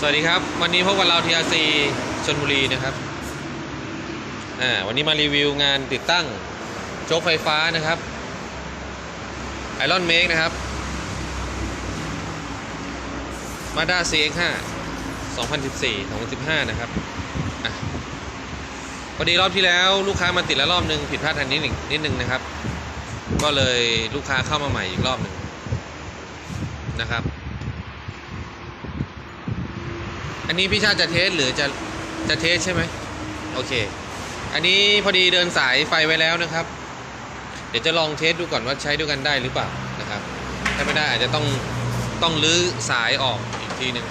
สวัสดีครับ วันนี้พบกับเรา TRC ชนบุรีนะครับอ่าวันนี้มารีวิวงานติดตั้งโจ๊กไฟฟ้านะครับไอรอนเมกนะครับ Mazda CX5 2014 2015 นะครับอะพอดีรอบที่แล้วลูกค้ามาติดแล้วรอบนึง ผิดพลาดทางนิดหนึ่งนิดนึงนะครับ ก็เลยลูกค้าเข้ามาใหม่อีกรอบหนึ่งนะครับ อันนี้พี่ชาติจะเทสหรือจะจะเทสใช่ไหมโอเค อันนี้พอดีเดินสายไฟไว้แล้วนะครับ เดี๋ยวจะลองเทสดูก่อนว่าใช้ด้วยกันได้หรือเปล่านะครับ ถ้าไม่ได้อาจจะต้องต้องลื้อสายออกอีกทีหนึ่ง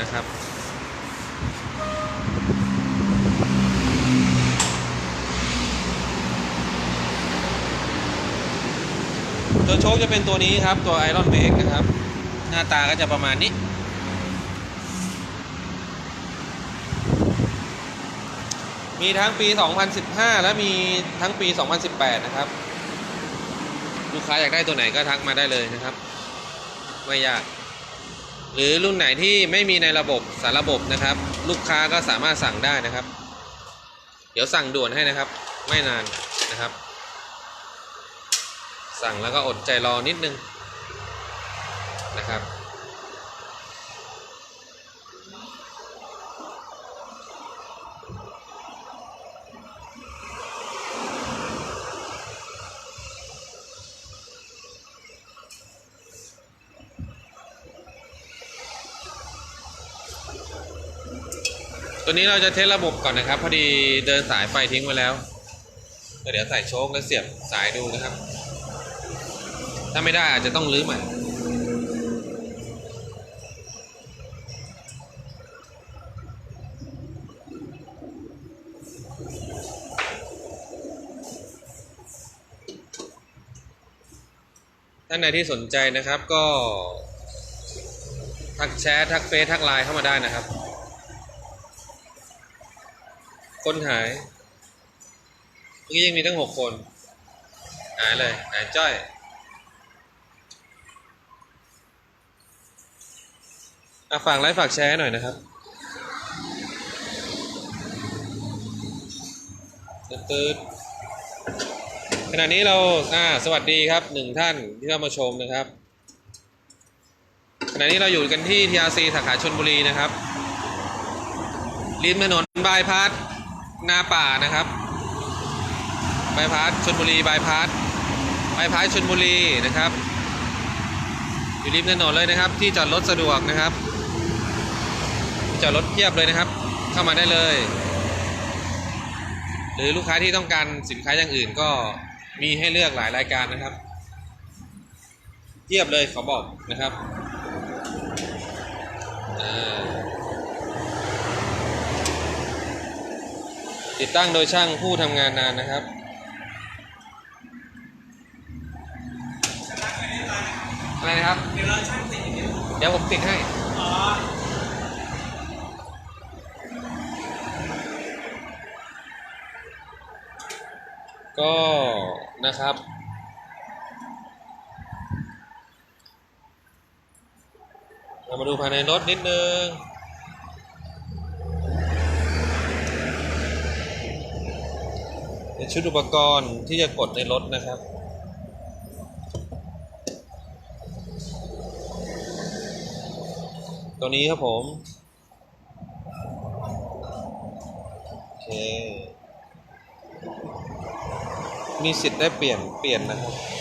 นะครับตัวโชคจะเป็นตัวนี้ครับ ตัว Iron Make นะครับ หน้าตาก็จะประมาณนี้ มีทั้งปี 2015 และมีทั้งปี 2018 นะครับ ลูกค้าอยากได้ตัวไหนก็ทักมาได้เลยนะครับ ไม่ยาก หรือรุ่นไหนที่ไม่มีในระบบสารระบบนะครับ ลูกค้าก็สามารถสั่งได้นะครับ เดี๋ยวสั่งด่วนให้นะครับ ไม่นานนะครับ สั่งแล้วก็อดใจรอนิดนึงนะครับ ตัวนี้เราจะเทสระบบก่อนนะครับ พอดีเดินสายไฟทิ้งไว้แล้วเดี๋ยวใส่โชคแล้วเสียบสายดูนะครับ ถ้าไม่ได้อาจจะต้องรื้อใหม่ท่านใดที่สนใจนะครับก็ ทักแชททักเฟซทักไลน์เข้ามาได้นะครับ คนหายเมื่อกี้ยังมีตั้งหกคน หายเลยหายจ้อยอะฝากไลค์ฝากแชร์หน่อยนะครับตืดๆขณะนี้เราอ่าสวัสดีครับหนึ่งท่านที่เข้ามาชมนะครับ ขณะนี้เราอยู่กันที่ TRC สาขาชนบุรีนะครับริมถนนบายพาส นาป่านะครับบายพาสชนบุรีบายพาสบายพาสชนบุรีนะครับ อยู่ริมถนนเลยนะครับ ที่จอดรถสะดวกนะครับ จอดรถเทียบเลยนะครับ เข้ามาได้เลย หรือลูกค้าที่ต้องการสินค้าอย่างอื่นก็มีให้เลือกหลายรายการนะครับ เทียบเลยเขาบอกนะครับอ่า ติดตั้งโดยช่างผู้ทำงานนานนะครับ อะไรนะครับ เดี๋ยวเราช่างติดเดียวเดี๋ยวผมติดให้ อ๋อ ก็นะครับเรามาดูภายในรถนิดนึง เป็นชุดอุปกรณ์ที่จะกดในรถนะครับ ตัวนี้ครับผม โอเค มีสิทธิ์ได้เปลี่ยนเปลี่ยนนะครับครับ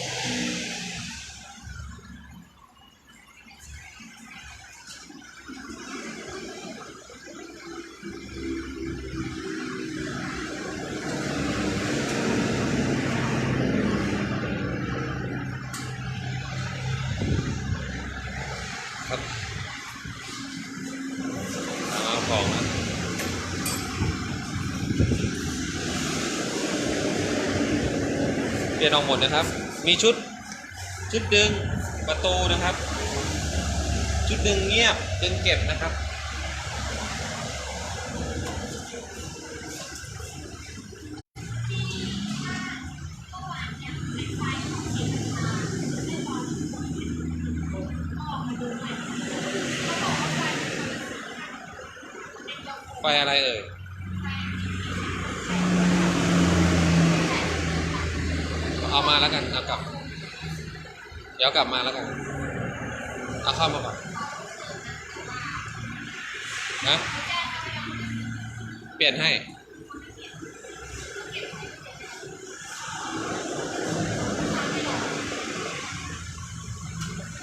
เปลี่ยนออกหมดนะครับ มีชุดชุดดึงประตูนะครับ ชุดดึงเงียบดึงเก็บนะครับ ไฟอะไรเอ่ย เอามาแล้วกันเอากลับ เดี๋ยวกลับมาแล้วกันเอาเข้ามาก่อนนะเปลี่ยนให้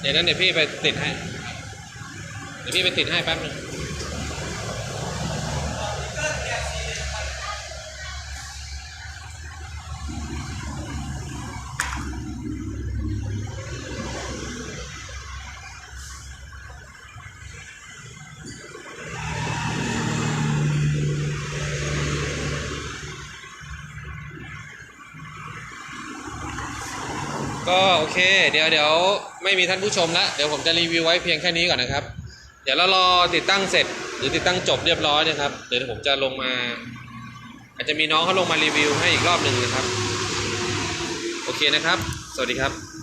เดี๋ยวนั้นเดี๋ยวพี่ไปติดให้ เดี๋ยวพี่ไปติดให้แป๊บนึง ก็โอเค เดี๋ยวเดี๋ยวไม่มีท่านผู้ชมละเดี๋ยวผมจะรีวิวไว้เพียงแค่นี้ก่อนนะครับ เดี๋ยวเรารอติดตั้งเสร็จ หรือติดตั้งจบเรียบร้อยนะครับ เดี๋ยวผมจะลงมา อาจจะมีน้องเขาลงมารีวิวให้อีกรอบหนึ่งนะครับ โอเคนะครับ สวัสดีครับ